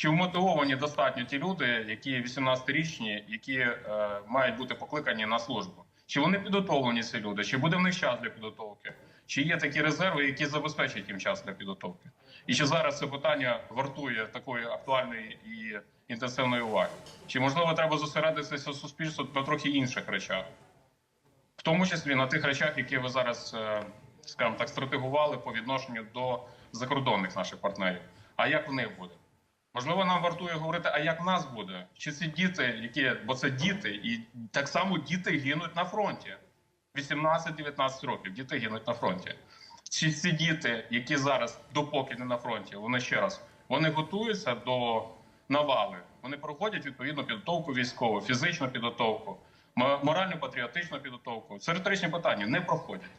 Чи вмотивовані достатньо ті люди, які 18-річні, які е, мають бути покликані на службу? Чи вони підготовлені ці люди? Чи буде в них час для підготовки? Чи є такі резерви, які забезпечать їм час для підготовки? І чи зараз це питання вартує такої актуальної і інтенсивної уваги? Чи можливо треба зосередитися суспільству на трохи інших речах? в тому числі на тих речах, які ви зараз, е, скажімо так, стратегували по відношенню до закордонних наших партнерів. А як в них буде? Можливо, нам вартує говорити, а як в нас буде? Чи ці діти, які, бо це діти, і так само діти гинуть на фронті. 18-19 років діти гинуть на фронті. Чи ці діти, які зараз, допоки не на фронті, вони ще раз вони готуються до навали. Вони проходять відповідну підготовку військову, фізичну підготовку, морально-патріотичну підготовку. Це риторичні питання не проходять.